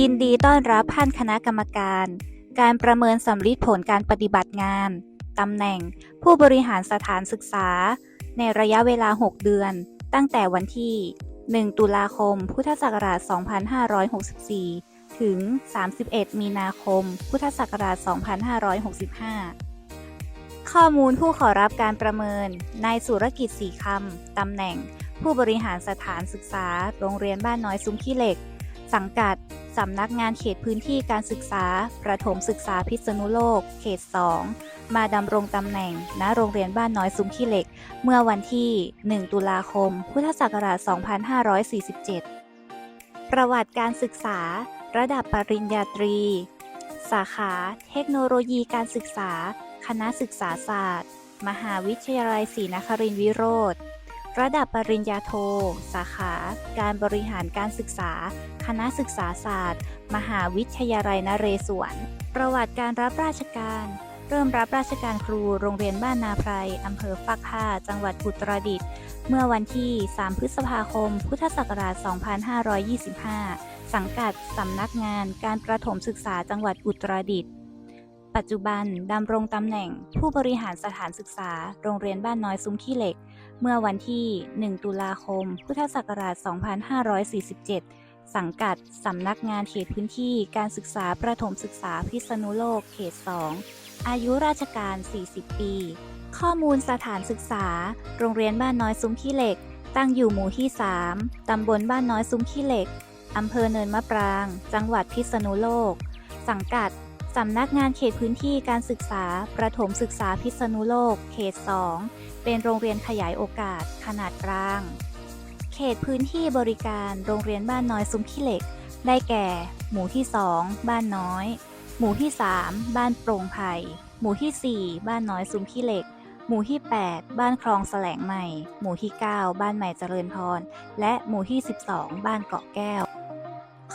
ยินดีต้อนรับท่านคณะกรรมการ การประเมินสำลิดผลการปฏิบัติงาน ตำแหน่ง ผู้บริหารสถานศึกษา ในระยะเวลา 6 เดือน ตั้งแต่วันที่ 1 ตุลาคม พุทธศักราช 2564 ถึง 31 มีนาคม พุทธศักราช 2565 ข้อมูลผู้ขอรับการประเมิน นายสุรกิจสีคำ ตำแหน่ง ผู้บริหารสถานศึกษา โรงเรียนบ้านน้อยซุ้มขี้เหล็ก สังกัด สำนักงานเขตพื้นที่การศึกษา ประถมศึกษาพิษณุโลก เขต 2 มาดำรงตำแหน่ง ณ โรงเรียนบ้านน้อยซุ้มขี้เหล็ก เมื่อวันที่ 1 ตุลาคม พุทธศักราช 2547 ประวัติการศึกษา ระดับปริญญาตรี สาขา เทคโนโลยีการศึกษา คณะศึกษาศาสตร์ มหาวิทยาลัยศรีนครินทรวิโรธ ระดับปริญญาโท สาขา การบริหารการศึกษา คณะศึกษาศาสตร์ มหาวิทยาลัยนเรศวร ประวัติการรับราชการ เริ่มรับราชการครูโรงเรียนบ้านนาไพรอำเภอฟักค่าจังหวัดอุตรดิตถ์ เมื่อวันที่ 3 พฤษภาคม พุทธศักราช 2525 สังกัดสำนักงานการประถมศึกษาจังหวัดอุตรดิตถ์ ปัจจุบันดำรงตำแหน่งผู้บริหารสถานศึกษา โรงเรียนบ้านน้อยซุ้มขี้เหล็ก เมื่อวันที่ 1 ตุลาคม พุทธศักราช 2547 สังกัดสำนักงานเขตพื้นที่การศึกษาประถมศึกษาพิษณุโลกเขต 2 อายุราชการ 40 ปี ข้อมูลสถานศึกษา โรงเรียนบ้านน้อยซุ้มขี้เหล็ก ตั้งอยู่หมู่ที่ 3 ตำบลบ้านน้อยซุ้มขี้เหล็กอำเภอเนินมะปราง จังหวัดพิษณุโลก สังกัด สำนักงานเขตพื้นที่การศึกษา ประถมศึกษาพิษณุโลก เขต 2 เป็นโรงเรียนขยายโอกาส ขนาดกลาง เขตพื้นที่บริการโรงเรียนบ้านน้อยซุ้มขี้เหล็ก ได้แก่ หมู่ที่ 2 บ้านน้อย หมู่ที่ 3 บ้านโปร่งไผ่หมู่ที่ 4 บ้านน้อยซุ้มขี้เหล็ก หมู่ที่ 8 บ้านคลองแสลงใหม่ หมู่ที่ 9 บ้านใหม่เจริญพร และหมู่ที่ 12 บ้านเกาะแก้ว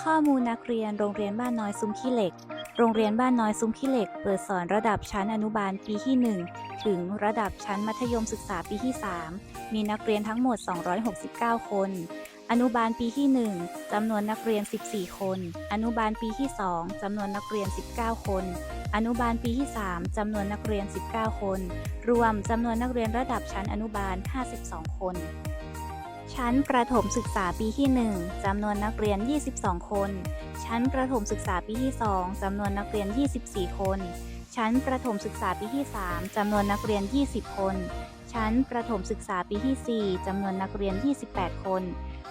ข้อมูลนักเรียนโรงเรียนบ้านน้อยซุ้มขี้เหล็ก โรงเรียนบ้านน้อยซุ้มขี้เหล็ก เปิดสอนระดับชั้นอนุบาลปีที่ 1 ถึงระดับชั้นมัธยมศึกษาปีที่ 3 มีนักเรียนทั้งหมด 269 คน อนุบาลปีที่ 1จำนวนนักเรียน 14 คน อนุบาลปีที่ 2จำนวนนักเรียน 19 คน อนุบาลปีที่ 3จำนวนนักเรียน 19 คน รวมจำนวนนักเรียนระดับชั้นอนุบาล 52 คน ชั้นประถมศึกษาปีที่ 1จำนวนนักเรียน 22 คน ชั้นประถมศึกษาปีที่ 2จำนวนนักเรียน 24 คน ชั้นประถมศึกษาปีที่ 3จำนวนนักเรียน 20 คน ชั้นประถมศึกษาปีที่ 4จำนวนนักเรียน 28 คน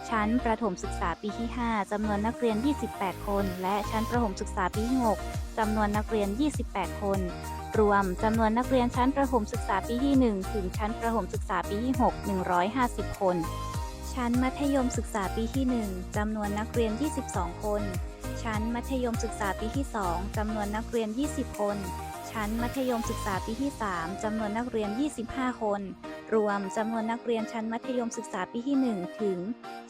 ชั้นประถมศึกษาปีที่ 5จำนวนนักเรียน 28 คน และชั้นประถมศึกษาปีที่ 6จำนวนนักเรียน 28 คนรวมจำนวนนักเรียนชั้นประถมศึกษาปีที่ 1 ถึงชั้นประถมศึกษาปีที่ 6 150 คน ชั้นมัธยมศึกษาปีที่ 1 จำนวนนักเรียน 22 คน ชั้นมัธยมศึกษาปีที่ 2 จำนวนนักเรียน 20 คน ชั้นมัธยมศึกษาปีที่ 3 จำนวนนักเรียน 25 คน รวมจำนวนนักเรียนชั้นมัธยมศึกษาปีที่ 1 ถึง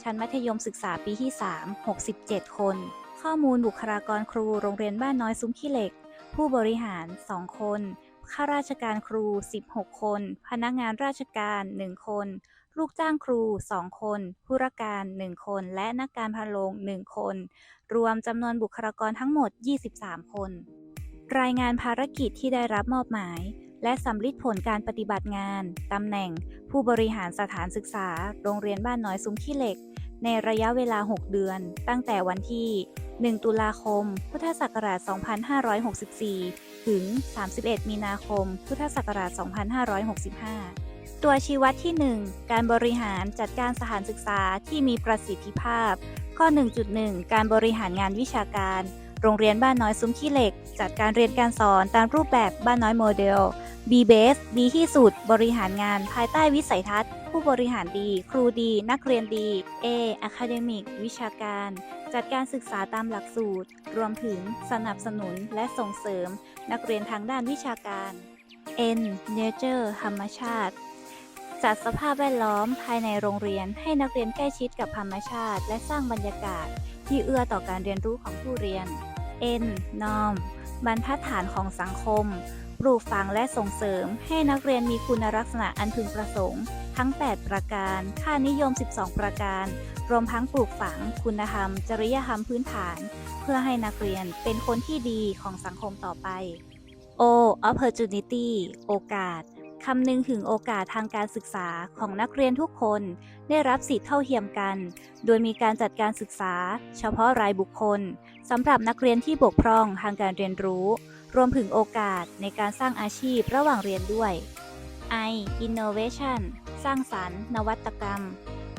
ชั้นมัธยมศึกษาปีที่ 3 67 คน ข้อมูลบุคลากรครูโรงเรียนบ้านน้อยซุ้มขี้เหล็ก ผู้บริหาร 2 คนข้าราชการครู 16 คน พนักงานราชการ 1 คน ลูกจ้างครู 2 คน ผู้ราการ 1 คน และนักการพาโรง1 คน รวมจำนวนบุคลากรทั้งหมด 23 คน รายงานภารกิจที่ได้รับมอบหมาย และสำลิดผลการปฏิบัติงาน ตำแหน่ง ผู้บริหารสถานศึกษา โรงเรียนบ้านน้อยซุ้มขี้เหล็ก ในระยะเวลา 6 เดือน ตั้งแต่วันที่ 1 ตุลาคม พุทธศักราช 2564 ถึง 31 มีนาคม พุทธศักราช 2565 ตัวชี้วัดที่ 1 การบริหารจัดการสถานศึกษาที่มีประสิทธิภาพ ข้อ 1.1 การบริหารงานวิชาการ โรงเรียนบ้านน้อยซุ้มขี้เหล็ก จัดการเรียนการสอนตามรูปแบบบ้านน้อยโมเดล B Base ดีที่สุด บริหารงานภายใต้วิสัยทัศน์ ผู้บริหารดี ครูดี นักเรียนดี A Academic วิชาการ จัดการศึกษาตามหลักสูตร รวมถึงสนับสนุนและส่งเสริม นักเรียนทางด้านวิชาการ N Nature ธรรมชาติ จัดสภาพแวดล้อมภายในโรงเรียนให้นักเรียนใกล้ชิดกับธรรมชาติ และสร้างบรรยากาศ ที่เอื้อต่อการเรียนรู้ของผู้เรียน N Norm บรรทัดฐานของสังคม ปลูกฝังและส่งเสริม ให้นักเรียนมีคุณลักษณะอันพึงประสงค์ ทั้ง 8 ประการ ค่านิยม 12 ประการ รวมทั้งปลูกฝัง คุณธรรม จริยธรรมพื้นฐาน เพื่อให้นักเรียนเป็นคนที่ดีของสังคมต่อไป O opportunity โอกาส คำนึงถึงโอกาสทางการศึกษาของนักเรียนทุกคน ได้รับสิทธิเท่าเทียมกัน โดยมีการจัดการศึกษา เฉพาะรายบุคคลสำหรับนักเรียนที่บกพร่องทางการเรียนรู้ รวมถึงโอกาสในการสร้างอาชีพระหว่างเรียนด้วย I innovation สร้างสรรค์ นวัตกรรม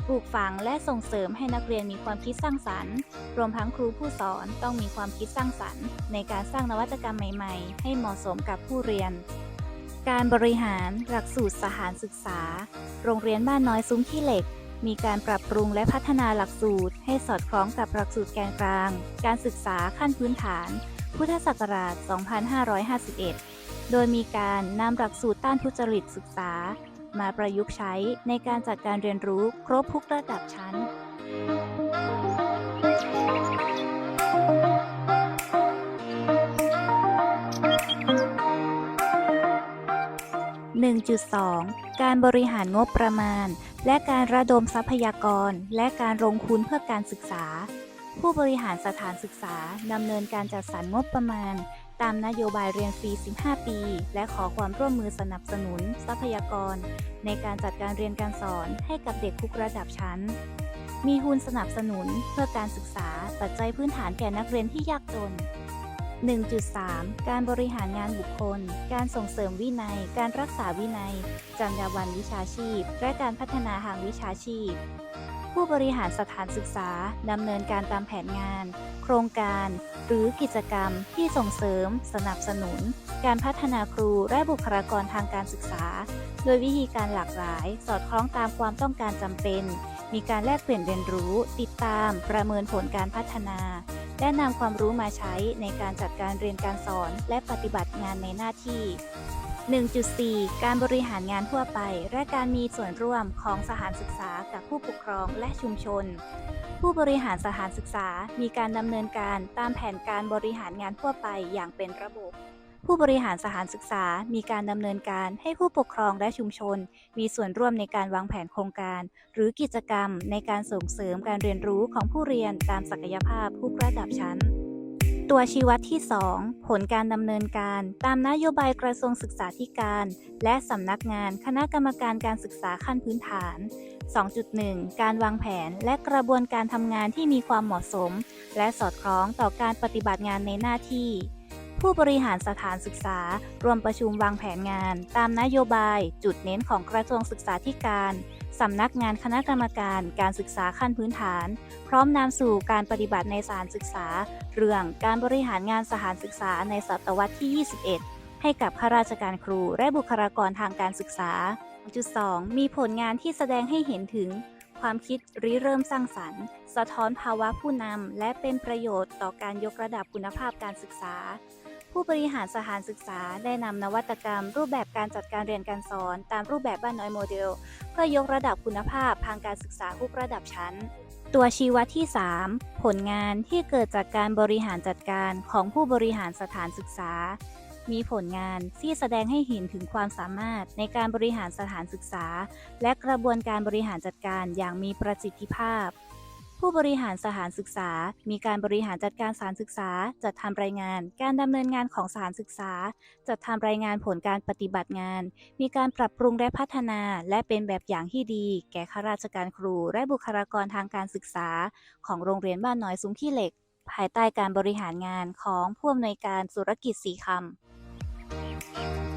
ปลูกฝังและส่งเสริมให้นักเรียนมีความคิดสร้างสรรค์ รวมทั้งครูผู้สอนต้องมีความคิดสร้างสรรค์ ในการสร้างนวัตกรรมใหม่ ๆ ให้เหมาะสมกับผู้เรียน การบริหารหลักสูตรสถานศึกษา โรงเรียนบ้านน้อยซุ้มขี้เหล็ก มีการปรับปรุงและพัฒนาหลักสูตร ให้สอดคล้องกับหลักสูตรแกนกลาง การศึกษาขั้นพื้นฐาน พุทธศักราช 2551 โดยมีการนำหลักสูตรต้านทุจริตศึกษา มาประยุกต์ใช้ในการจัดการเรียนรู้ครบทุกระดับชั้น 1.2 การบริหารงบประมาณ และการระดมทรัพยากร และการลงทุนเพื่อการศึกษา ผู้บริหารสถานศึกษาดำเนินการจัดสรรงบประมาณ ตามนโยบายเรียนฟรี 15 ปี และขอความร่วมมือสนับสนุน ทรัพยากร ในการจัดการเรียนการสอนให้กับเด็กทุกระดับชั้น มีทุนสนับสนุนเพื่อการศึกษาปัจจัยพื้นฐานแก่นักเรียนที่ยากจน 1.3 การบริหารงานบุคคล การส่งเสริมวินัย การรักษาวินัย จรรยาบรรณวิชาชีพ และการพัฒนาทางวิชาชีพ ผู้บริหารสถานศึกษา ดำเนินการตามแผนงาน โครงการ หรือกิจกรรมที่ส่งเสริม สนับสนุน การพัฒนาครูและบุคลากรทางการศึกษา โดยวิธีการหลากหลาย สอดคล้องตามความต้องการจำเป็น มีการแลกเปลี่ยนเรียนรู้ ติดตาม ประเมินผลการพัฒนา และนำความรู้มาใช้ในการจัดการเรียนการสอนและปฏิบัติงานในหน้าที่ 1.4 การบริหารงานทั่วไป และการมีส่วนร่วมของสถานศึกษากับผู้ปกครองและชุมชน ผู้บริหารสถานศึกษามีการดำเนินการตามแผนการบริหารงานทั่วไปอย่างเป็นระบบ ผู้บริหารสถานศึกษา มีการดำเนินการให้ผู้ปกครองและชุมชน มีส่วนร่วมในการวางแผนโครงการ หรือกิจกรรมในการส่งเสริมการเรียนรู้ของผู้เรียนตามศักยภาพทุกระดับชั้น ตัวชี้วัดที่ 2 ผลการดำเนินการตามนโยบายกระทรวงศึกษาธิการ และสำนักงานคณะกรรมการการศึกษาขั้นพื้นฐาน 2.1 การวางแผนและกระบวนการทำงานที่มีความเหมาะสม และสอดคล้องต่อการปฏิบัติงานในหน้าที่ ผู้บริหารสถานศึกษารวมประชุมวางแผนงาน ตามนโยบาย จุดเน้นของกระทรวงศึกษาธิการ สำนักงานคณะกรรมการการศึกษาขั้นพื้นฐาน พร้อมนำสู่การปฏิบัติในสถานศึกษา เรื่องการบริหารงานสถานศึกษาในศตวรรษที่ 21 ให้กับข้าราชการครูและบุคลากรทางการศึกษา 2. มีผลงานที่แสดงให้เห็นถึง ความคิดริเริ่มสร้างสรรค์ สะท้อนภาวะผู้นำ และเป็นประโยชน์ต่อการยกระดับคุณภาพการศึกษา ผู้บริหารสถานศึกษาได้นำนวัตกรรม รูปแบบการจัดการเรียนการสอน ตามรูปแบบบ้านน้อยโมเดล เพื่อยกระดับคุณภาพทางการศึกษาทุกระดับชั้น ตัวชี้วัดที่ 3 ผลงานที่เกิดจากการบริหารจัดการของผู้บริหารสถานศึกษา มีผลงานที่แสดงให้เห็นถึงความสามารถในการบริหารสถานศึกษา และกระบวนการบริหารจัดการอย่างมีประสิทธิภาพ ผู้บริหารสถานศึกษา มีการบริหารจัดการสถานศึกษา จัดทำรายงาน การดำเนินงานของสถานศึกษา จัดทำรายงานผลการปฏิบัติงาน มีการปรับปรุงและพัฒนา และเป็นแบบอย่างที่ดี แก่ข้าราชการครู และบุคลากรทางการศึกษา ของโรงเรียนบ้านน้อยซุ้มขี้เหล็กภายใต้การบริหารงานของผู้อำนวยการสุรกิจสีคำ you.